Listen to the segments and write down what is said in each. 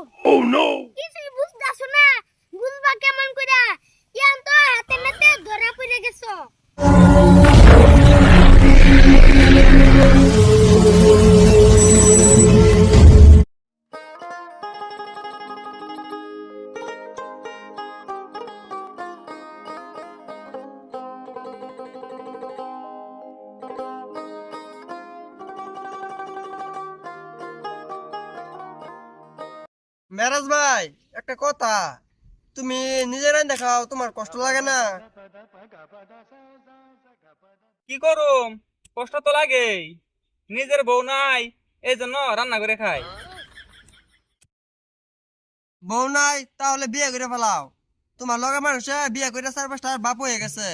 Oh, ও no বুঝতে বুঝতাছো না? বুঝবা কেমন কইরা? ইয়ান তো হাতে নাতে ধরা পড়ে গেছো। মেরাজ ভাই একটা কথা। তুমি নিজেরাই দেখাও তোমার কষ্ট লাগে না। কি করুম? কষ্ট তো লাগেই। নিজের বউ নাই এই জন্য রান্না করে খাই। বউ নাই তাহলে বিয়ে করে ফেলাও। তোমার লগে মানুষে বিয়ে করে চার পাঁচটা বাপ হয়ে গেছে।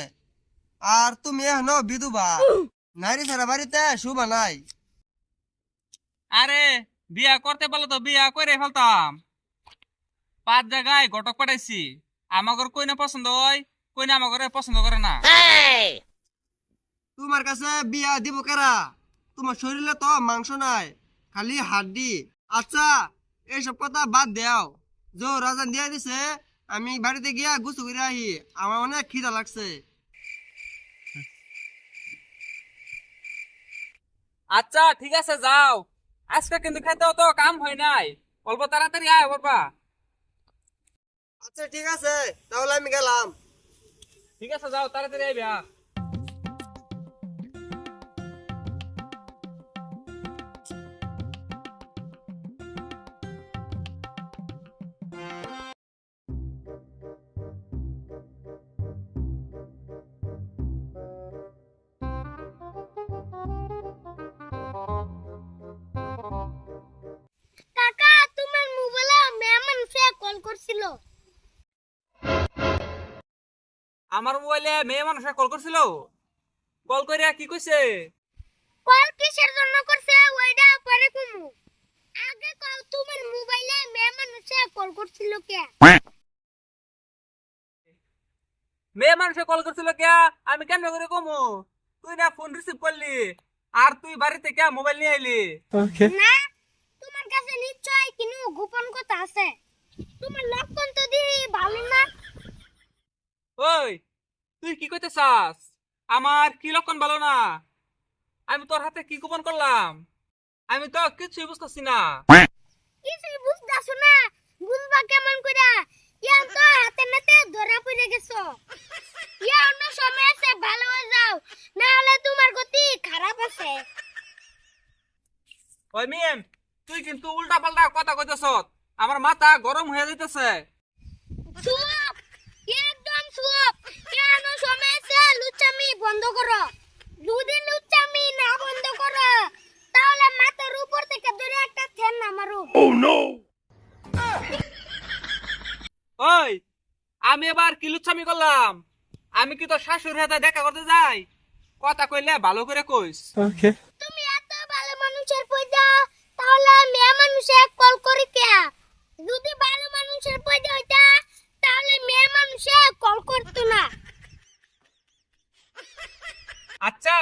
আর তুমি এখনও বিধবা। নারী ছাড়া বাড়িতে শুভা নাই। আরে বিয়া করতে পারলে তো বিয়া করে ফেলতাম। পাঁচ জায়গায় ঘটক পাঠাইছি। আমাগর কই না পছন্দ হয় কই না আমাগরে পছন্দ করে না। তোমার কাছে বিয়া দিব কেরা? তোমার শরীরে তো মাংস নাই খালি হাড্ডি। আচ্ছা এইসব কথা বাদ দেও। জো রাজান দিয়া দিছে আমি বাড়িতে গিয়া গুছু করে আহি আমার অনেক খিদা লাগছে। আচ্ছা ঠিক আছে যাও। আজকে কিন্তু খেতেও তো কাম হয় নাই। অল্প তাড়াতাড়ি আয় বাবা আচ্ছা ঠিক আছে। তাহলে আমি গেলাম। ঠিক আছে যাও তাড়াতাড়ি আইবা আমার মোবাইলে মেয়ে মানুষে কল করছিল। কল করিয়া কি কইছে? কল কিসের জন্য করছে? ওইটা পরে কুমু। আগে কল তোমার মোবাইলে মেহমান সে কল করছিল কে? মেয়ে মানুষে কল করছিল কে? আমি কেন করে কমু? তুই না ফোন রিসিভ করলি আর তুই বাড়িতে কে মোবাইল নিয়ে আইলি। না তোমার কাছে নিশ্চয় কিনু গোপন কথা আছে। তোমার লক্ষণ তো দি ভালো না ওই তুই কি কইতে চাস আমার কি লক্ষণ ভালো না? আমি তোর হাতে কি গোপন করলাম? আমি তো কিছুই বুঝতেছি না। কিছুই বুঝতাছো না? বুঝবা কেমন কইরা? ইয়া তো হাতে নাতে ধরা পড়ে গেছো। ইয়া অন্য সময় আছে ভালো হয়ে যাও। না হলে তোমার গতি খারাপ আছে। ওই মিম তুই কিন্তু উল্টা পাল্টা কথা কইতেছ। আমার মাথা গরম হয়ে যাইতেছে। কেন সময় লুচ্চামি বন্ধ করো। যদি লুচ্চামি না বন্ধ করো। তাহলে মাথার উপর থেকে ধরে একটা ঠেন নামারো। ওই আমি এবার কি লুচ্ছামি করলাম? আমি কি তোর শাশুড়ি হাতে দেখা করতে যাই? কথা কইলে ভালো করে কইস। তুমি এত ভালো মানুষের পয়দা তাহলে মেয়ে মানুষে কল করি কে যদি ভালো মানুষের পয়দা হইতা তাহলে মেয়ে মানুষে কল করতো না আচ্ছা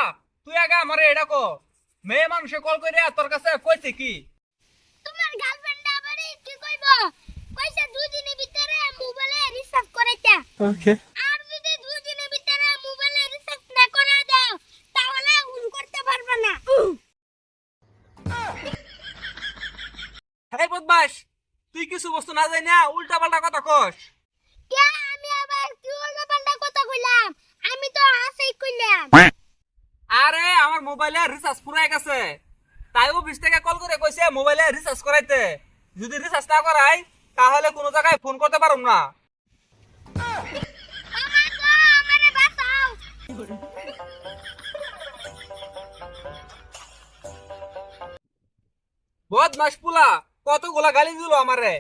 তুই আগে আমার এটা কো। মেয়ে মানুষে কল করে তোর কাছে কইছে কি? তোমার গার্লফ্রেন্ড আবার কি কইব? কইছে দুই দিনের ভিতরে মোবাইলে রিচার্জ করাইতে। আর যদি দুই দিনের ভিতরে মোবাইলে রিচার্জ না করে দাও তাহলে ফোন করতে পারবে না। হ্যাঁ বদমাস তুই কিছু বস্তু না জানি না উল্টা পাল্টা কথা কস। কে? আমি আবার কি উল্টা পাল্টা কথা কইলাম? আমি তো হাসেই কইলাম। আরে মোবাইলে রিচার্জ ফুরাই গেছে। তাই বিশ থেকে কল করে কইছে, মোবাইলে রিচার্জ করাইতে। যদি রিচার্জ না করাই, তাহলে কোনো জায়গায় ফোন করতে পারুম না। বদমাস পুলা, কতগুলা গালি দিল আমারে।